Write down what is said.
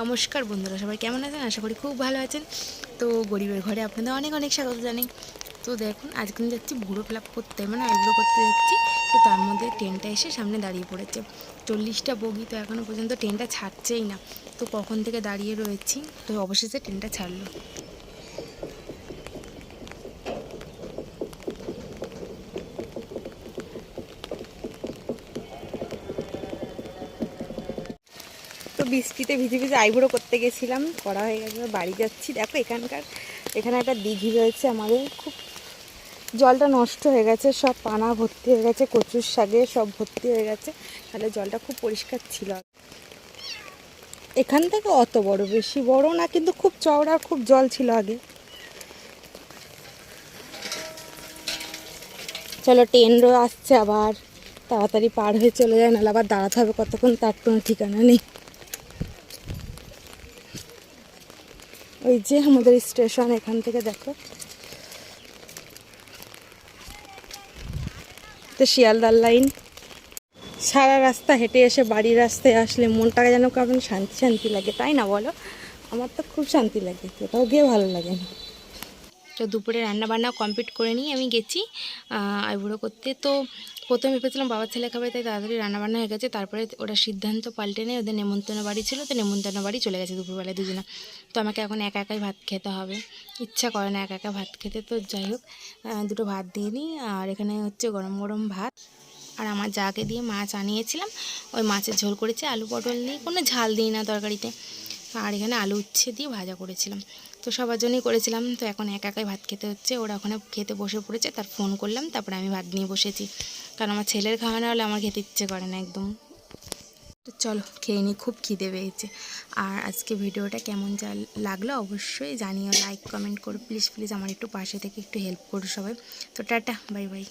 নমস্কার বন্ধুরা, সবাই কেমন আছেন? আশা করি খুব ভালো আছেন। তো গরিবের ঘরে আপনাদের অনেক অনেক স্বাগত জানাই। তো দেখুন, আজকে আমি যাচ্ছি ভুড়ো ফ্লাপ করতে মানে আইব্রো করতে যাচ্ছি। তো তার মধ্যে ট্রেনটা এসে সামনে দাঁড়িয়ে পড়েছে। চল্লিশটা বগি তো এখনও পর্যন্ত ট্রেনটা ছাড়ছেই না। তো কখন থেকে দাঁড়িয়ে রয়েছি? তো অবশেষে ট্রেনটা ছাড়লো। তো বৃষ্টিতে ভিজে ভিজে আইবুড়ো করতে গেছিলাম, করা হয়ে গেছে বাড়ি যাচ্ছি। দেখো, এখানকার, এখানে একটা দিঘি রয়েছে আমাদের, খুব জলটা নষ্ট হয়ে গেছে, সব পানা ভর্তি হয়ে গেছে, কচুর শাকে সব ভর্তি হয়ে গেছে, তাহলে জলটা খুব পরিষ্কার ছিল। এখান থেকে অত বড়, বেশি বড় না, কিন্তু খুব চওড়া, খুব জল ছিল আগে। চলো, ট্রেনও আসছে আবার, তাড়াতাড়ি পার হয়ে চলে যায়, নাহলে আবার দাঁড়াতে হবে কতক্ষণ, তার কোনো ঠিকানা নেই। ওই যে আমাদের স্টেশন এখান থেকে দেখো। তো শিয়ালদার লাইন। সারা রাস্তা হেঁটে এসে বাড়ির রাস্তায় আসলে মনটাকে যেন কেমন শান্তি শান্তি লাগে, তাই না বলো? আমার তো খুব শান্তি লাগে, কোথাও গিয়ে ভালো লাগে না। তো দুপুরে রান্না বান্না কমপ্লিট করে নিয়ে আমি গেছি আইবুড়ো করতে। তো প্রথমে ভেবেছিলাম বাবার ছেলে খাবে, তাই তাড়াতাড়ি রান্নাবান্না হয়ে গেছে। তারপরে ওরা সিদ্ধান্ত পাল্টে নেই ওদের নেমন্তন্ন বাড়ি ছিল, তো নেমন্তন্ন বাড়ি চলে গেছে দুপুরবেলায় দুজনে। তো আমাকে এখন একা একাই ভাত খেতে হবে। ইচ্ছা করে না একা একা ভাত খেতে, তো যাই হোক দুটো ভাত দিয়ে নিই। আর এখানে হচ্ছে গরম গরম ভাত। আর আমার যাকে দিয়ে মাছ আনিয়েছিলাম, ওই মাছের ঝোল করেছি, আলু পটল দিয়ে কোনো ঝাল দিই না তরকারিতে। আর এখানে আলু উচ্ছে দিয়ে ভাজা করেছিলাম। তো সবার জন্যই করেছিলাম। তো এখন একা একাই ভাত খেতে হচ্ছে। ওরা ওখানে খেতে বসে পড়েছে, তার ফোন করলাম, তারপরে আমি ভাত নিয়ে বসেছি। কারণ আমার ছেলের খাওয়া না হলে আমার খেতে ইচ্ছে করে না একদম। তো চলো, খেয়ে নিই, খুব খিদে পেয়েছে। আর আজকে ভিডিওটা কেমন যা লাগল অবশ্যই জানিও। লাইক কমেন্ট করো প্লিজ প্লিজ আমার একটু পাশে থেকে একটু হেল্প করো সবাই। তো টাটা বাই বাই